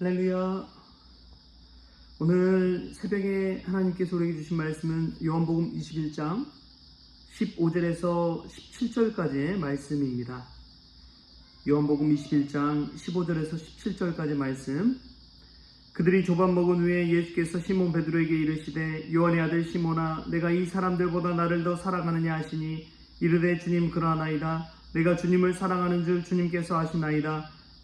할렐루야. 오늘 새벽에 하나님께서 우리에게 주신 말씀은 요한복음 21장 15절에서 17절까지의 말씀입니다. 요한복음 21장 15절에서 17절까지 말씀. 그들이 조밥 먹은 후에 예수께서 시몬 베드로에게 이르시되 요한의 아들 시몬아 내가 이 사람들보다 나를 더 사랑하느냐 하시니 이르되 주님 그러하나이다 내가 주님을 사랑하는 줄 주님께서 아시나이다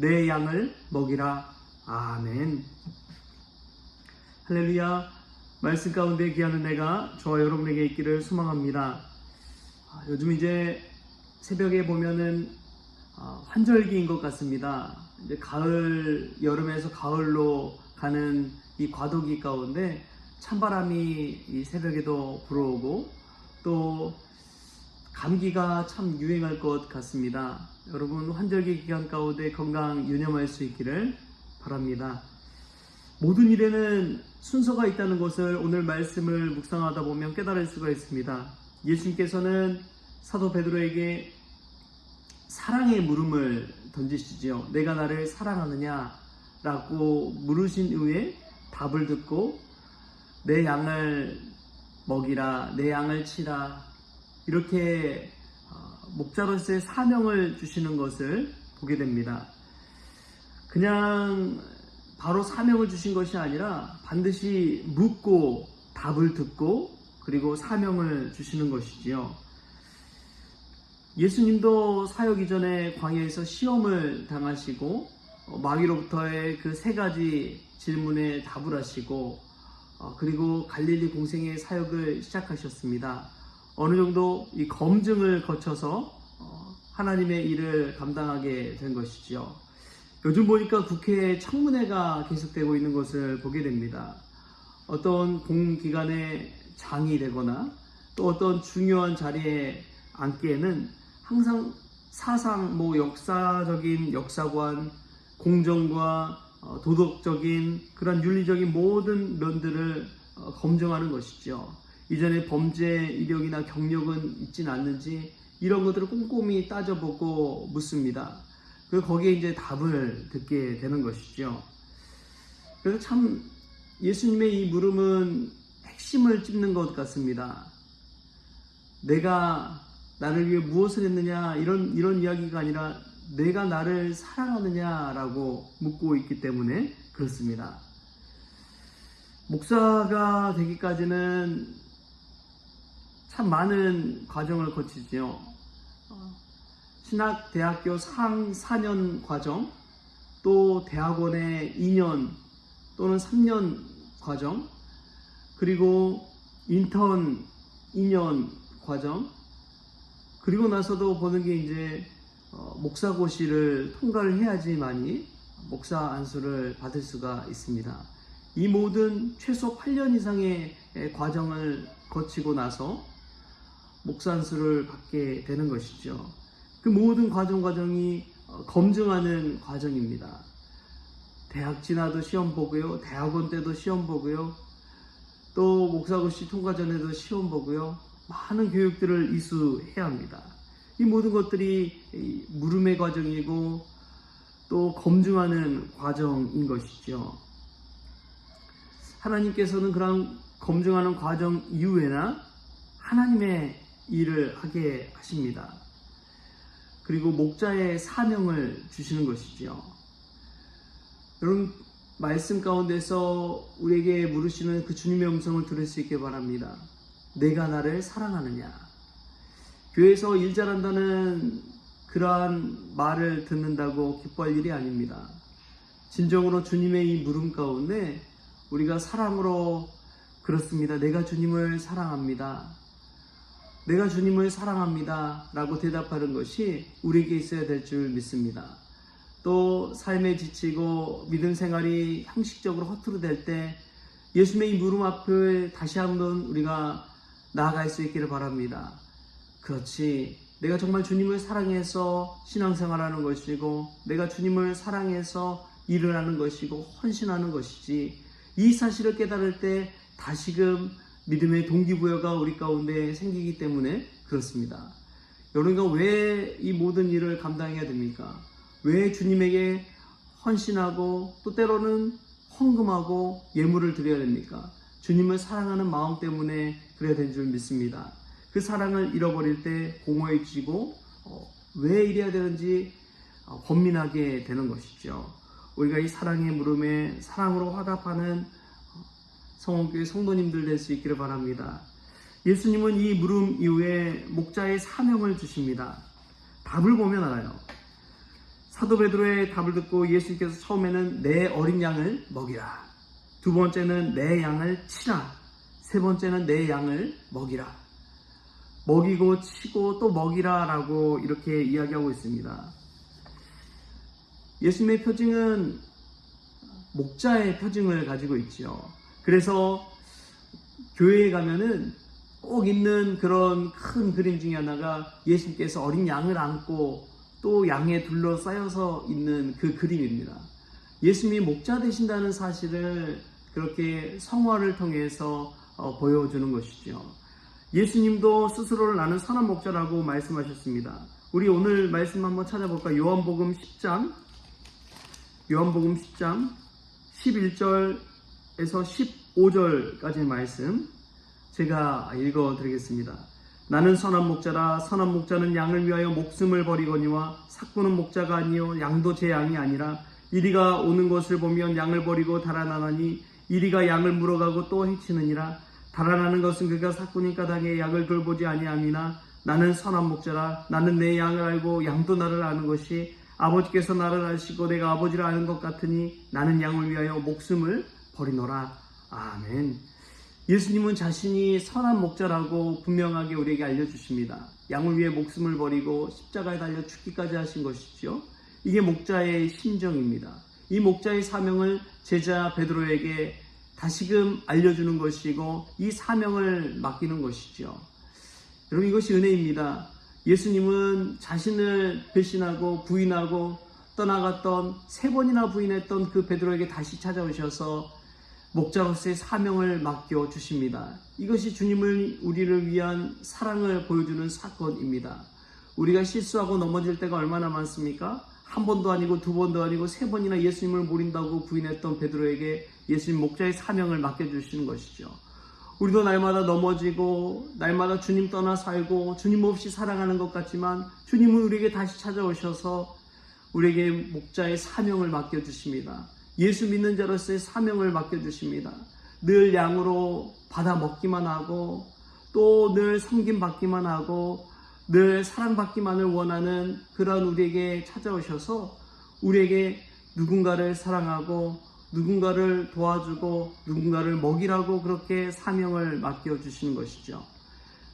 내 양을 먹이라. 아멘. 할렐루야. 말씀 가운데 귀하는 내가 저와 여러분에게 있기를 소망합니다. 아, 요즘 이제 새벽에 보면은 아, 환절기인 것 같습니다. 이제 가을 여름에서 가을로 가는 이 과도기 가운데 찬바람이 이 새벽에도 불어오고 또 감기가 참 유행할 것 같습니다. 여러분 환절기 기간 가운데 건강 유념할 수 있기를 바랍니다. 모든 일에는 순서가 있다는 것을 오늘 말씀을 묵상하다 보면 깨달을 수가 있습니다. 예수님께서는 사도 베드로에게 사랑의 물음을 던지시지요. 내가 나를 사랑하느냐? 라고 물으신 후에 답을 듣고 내 양을 먹이라, 내 양을 치라. 이렇게 어, 목자로서의 사명을 주시는 것을 보게 됩니다. 그냥 바로 사명을 주신 것이 아니라 반드시 묻고 답을 듣고 그리고 사명을 주시는 것이지요. 예수님도 사역 이전에 광야에서 시험을 당하시고 어, 마귀로부터의 그 세 가지 질문에 답을 하시고 어, 그리고 갈릴리 공생의 사역을 시작하셨습니다. 어느 정도 이 검증을 거쳐서 어, 하나님의 일을 감당하게 된 것이지요. 요즘 보니까 국회에 청문회가 계속되고 있는 것을 보게 됩니다. 어떤 공기관의 장이 되거나 또 어떤 중요한 자리에 앉기에는 항상 사상, 뭐 역사적인 역사관, 공정과 어, 도덕적인 그런 윤리적인 모든 면들을 어, 검증하는 것이죠. 이전에 범죄 이력이나 경력은 있진 않는지 이런 것들을 꼼꼼히 따져보고 묻습니다. 그 거기에 이제 답을 듣게 되는 것이죠. 그래서 참 예수님의 이 물음은 핵심을 찝는 것 같습니다. 내가 나를 위해 무엇을 했느냐 이런 이런 이야기가 아니라 내가 나를 사랑하느냐라고 묻고 있기 때문에 그렇습니다. 목사가 되기까지는 참 많은 과정을 거치죠. 신학 대학교 상 4년 과정, 또 대학원의 2년 또는 3년 과정, 그리고 인턴 2년 과정, 그리고 나서도 보는 게 이제 어, 목사고시를 통과를 해야지만이 목사 안수를 받을 수가 있습니다. 이 모든 최소 8년 이상의 과정을 거치고 나서 목사 안수를 받게 되는 것이죠. 그 모든 과정 과정이 어, 검증하는 과정입니다. 대학 지나도 시험 보고요. 대학원 때도 시험 보고요. 또 목사고시 통과 전에도 시험 보고요. 많은 교육들을 이수해야 합니다. 이 모든 것들이 물음의 과정이고 또 검증하는 과정인 것이죠. 하나님께서는 그런 검증하는 과정 이후에나 하나님의 일을 하게 하십니다. 그리고 목자의 사명을 주시는 것이지요. 여러분 말씀 가운데서 우리에게 물으시는 그 주님의 음성을 들을 수 있게 바랍니다. 내가 나를 사랑하느냐? 교회에서 일 잘한다는 그러한 말을 듣는다고 기뻐할 일이 아닙니다. 진정으로 주님의 이 물음 가운데 우리가 사랑으로 그렇습니다. 내가 주님을 사랑합니다. 내가 주님을 사랑합니다. 라고 대답하는 것이 우리에게 있어야 될 줄 믿습니다. 또 삶에 지치고 믿음 생활이 형식적으로 허투루 될 때 예수님의 이 무릎 앞을 다시 한번 우리가 나아갈 수 있기를 바랍니다. 그렇지. 내가 정말 주님을 사랑해서 신앙생활하는 것이고 내가 주님을 사랑해서 일을 하는 것이고 헌신하는 것이지 이 사실을 깨달을 때 다시금 믿음의 동기부여가 우리 가운데 생기기 때문에 그렇습니다. 여러분과 왜 이 모든 일을 감당해야 됩니까? 왜 주님에게 헌신하고 또 때로는 헌금하고 예물을 드려야 됩니까? 주님을 사랑하는 마음 때문에 그래야 되는 줄 믿습니다. 그 사랑을 잃어버릴 때 공허해지고 어, 왜 이래야 되는지 어, 번민하게 되는 것이죠. 우리가 이 사랑의 물음에 사랑으로 화답하는 어, 성원교회 성도님들 될 수 있기를 바랍니다. 예수님은 이 물음 이후에 목자의 사명을 주십니다. 답을 보면 알아요. 사도 베드로의 답을 듣고 예수님께서 처음에는 내 어린 양을 먹이라. 두 번째는 내 양을 치라. 세 번째는 내 양을 먹이라. 먹이고 치고 또 먹이라라고 이렇게 이야기하고 있습니다. 예수님의 표징은 목자의 표징을 가지고 있죠. 그래서 교회에 가면은 꼭 있는 그런 큰 그림 중에 하나가 예수님께서 어린 양을 안고 또 양에 둘러싸여서 있는 그 그림입니다. 예수님이 목자 되신다는 사실을 그렇게 성화를 통해서 어, 보여주는 것이죠. 예수님도 스스로를 나는 선한 목자라고 말씀하셨습니다. 우리 오늘 말씀 한번 찾아볼까? 요한복음 10장, 요한복음 10장 11절에서 15절까지의 말씀 제가 읽어 드리겠습니다. 나는 선한 목자라 선한 목자는 양을 위하여 목숨을 버리거니와 삭구는 목자가 아니요 양도 제 양이 아니라 이리가 오는 것을 보면 양을 버리고 달아나나니 이리가 양을 물어가고 또 해치느니라 달아나는 것은 그가 삭구니 까닭에 양을 돌보지 아니함이나 나는 선한 목자라 나는 내 양을 알고 양도 나를 아는 것이 아버지께서 나를 아시고 내가 아버지를 아는 것 같으니 나는 양을 위하여 목숨을 버리노라 아멘 예수님은 자신이 선한 목자라고 분명하게 우리에게 알려주십니다. 양을 위해 목숨을 버리고 십자가에 달려 죽기까지 하신 것이죠. 이게 목자의 심정입니다. 이 목자의 사명을 제자 베드로에게 다시금 알려주는 것이고 이 사명을 맡기는 것이죠. 여러분 이것이 은혜입니다. 예수님은 자신을 배신하고 부인하고 떠나갔던 세 번이나 부인했던 그 베드로에게 다시 찾아오셔서 목자로서의 사명을 맡겨 주십니다. 이것이 주님을 우리를 위한 사랑을 보여주는 사건입니다. 우리가 실수하고 넘어질 때가 얼마나 많습니까? 한 번도 아니고 두 번도 아니고 세 번이나 예수님을 모른다고 부인했던 베드로에게 예수님 목자의 사명을 맡겨 주시는 것이죠. 우리도 날마다 넘어지고 날마다 주님 떠나 살고 주님 없이 살아가는 것 같지만 주님은 우리에게 다시 찾아오셔서 우리에게 목자의 사명을 맡겨 주십니다. 예수 믿는 자로서의 사명을 맡겨주십니다. 늘 양으로 받아 먹기만 하고 또 늘 섬김 받기만 하고 늘 사랑받기만을 원하는 그런 우리에게 찾아오셔서 우리에게 누군가를 사랑하고 누군가를 도와주고 누군가를 먹이라고 그렇게 사명을 맡겨주시는 것이죠.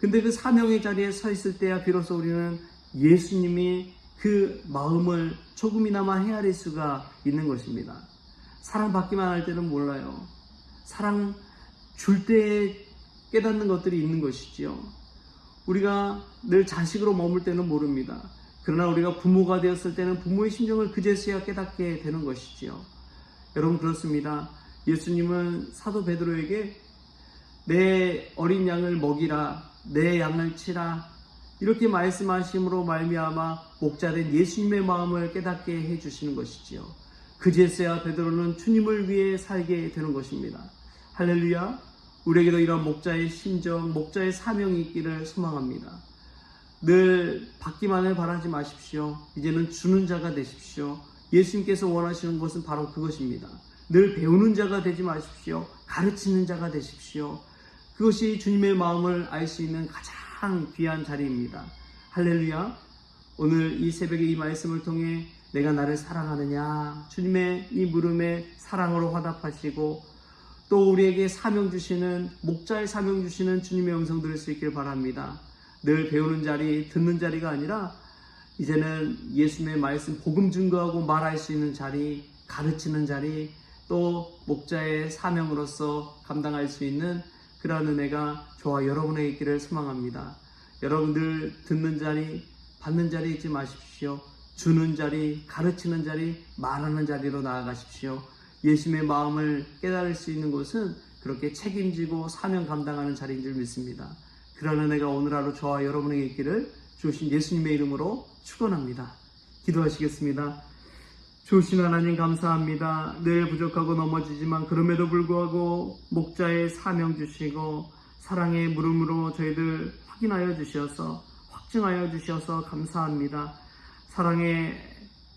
근데 그 사명의 자리에 서 있을 때야 비로소 우리는 예수님이 그 마음을 조금이나마 헤아릴 수가 있는 것입니다. 사랑받기만 할 때는 몰라요. 사랑 줄 때 깨닫는 것들이 있는 것이지요. 우리가 늘 자식으로 머물 때는 모릅니다. 그러나 우리가 부모가 되었을 때는 부모의 심정을 그제서야 깨닫게 되는 것이지요. 여러분 그렇습니다. 예수님은 사도 베드로에게 내 어린 양을 먹이라, 내 양을 치라 이렇게 말씀하심으로 말미암아 목자된 예수님의 마음을 깨닫게 해 주시는 것이지요. 그제서야 베드로는 주님을 위해 살게 되는 것입니다. 할렐루야. 우리에게도 이런 목자의 심정, 목자의 사명이 있기를 소망합니다. 늘 받기만을 바라지 마십시오. 이제는 주는 자가 되십시오. 예수님께서 원하시는 것은 바로 그것입니다. 늘 배우는 자가 되지 마십시오. 가르치는 자가 되십시오. 그것이 주님의 마음을 알 수 있는 가장 귀한 자리입니다. 할렐루야. 오늘 이 새벽에 이 말씀을 통해 내가 나를 사랑하느냐 주님의 이 물음에 사랑으로 화답하시고 또 우리에게 사명 주시는 목자의 사명 주시는 주님의 음성 들을 수 있길 바랍니다. 늘 배우는 자리, 듣는 자리가 아니라 이제는 예수님의 말씀 복음 증거하고 말할 수 있는 자리, 가르치는 자리, 또 목자의 사명으로서 감당할 수 있는 그러한 은혜가 저와 여러분에게 있기를 소망합니다. 여러분들 듣는 자리, 받는 자리 잊지 마십시오. 주는 자리, 가르치는 자리, 말하는 자리로 나아가십시오. 예수님의 마음을 깨달을 수 있는 곳은 그렇게 책임지고 사명 감당하는 자리인 줄 믿습니다. 그런 은혜가 오늘 하루 저와 여러분에게 있기를 주신 예수님의 이름으로 축원합니다. 기도하시겠습니다. 주신 하나님 감사합니다. 늘 부족하고 넘어지지만 그럼에도 불구하고 목자의 사명 주시고 사랑의 물음으로 저희들 확인하여 주셔서 확증하여 주셔서 감사합니다. 사랑의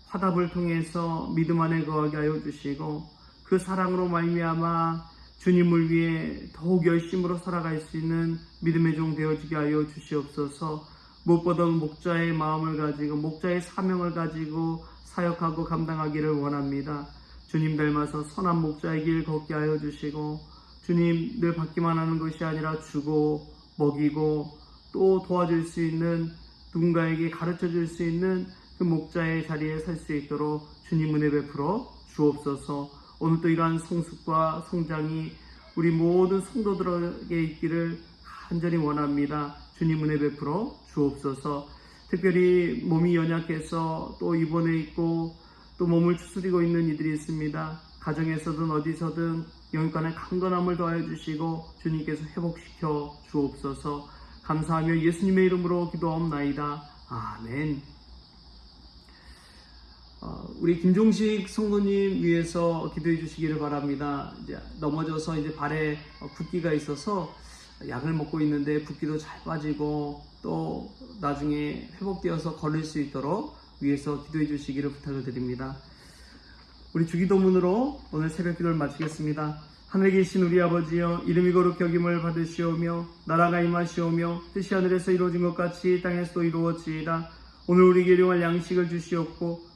화답을 통해서 믿음 안에 거하게 하여 주시고 그 사랑으로 말미암아 주님을 위해 더욱 열심으로 살아갈 수 있는 믿음의 종 되어지게 하여 주시옵소서. 무엇보다 목자의 마음을 가지고 목자의 사명을 가지고 사역하고 감당하기를 원합니다. 주님 닮아서 선한 목자의 길 걷게 하여 주시고 주님 늘 받기만 하는 것이 아니라 주고 먹이고 또 도와줄 수 있는 누군가에게 가르쳐 줄 수 있는 그 목자의 자리에 설 수 있도록 주님 은혜 베풀어 주옵소서 오늘도 이러한 성숙과 성장이 우리 모든 성도들에게 있기를 간절히 원합니다. 주님 은혜 베풀어 주옵소서 특별히 몸이 연약해서 또 입원해 있고 또 몸을 추스리고 있는 이들이 있습니다. 가정에서든 어디서든 영육간에 강건함을 더하여 주시고 주님께서 회복시켜 주옵소서 감사하며 예수님의 이름으로 기도하옵나이다. 아멘. 어, 우리 김종식 성도님 위해서 기도해 주시기를 바랍니다. 이제 넘어져서 이제 발에 어, 붓기가 있어서 약을 먹고 있는데 붓기도 잘 빠지고 또 나중에 회복되어서 걸을 수 있도록 위해서 기도해 주시기를 부탁을 드립니다. 우리 주기도문으로 오늘 새벽 기도를 마치겠습니다. 하늘에 계신 우리 아버지여 이름이 거룩히 여김을 받으시오며 나라가 임하시오며 뜻이 하늘에서 이루어진 것 같이 땅에서도 이루어지이다. 오늘 우리에게 일용할 양식을 주시옵고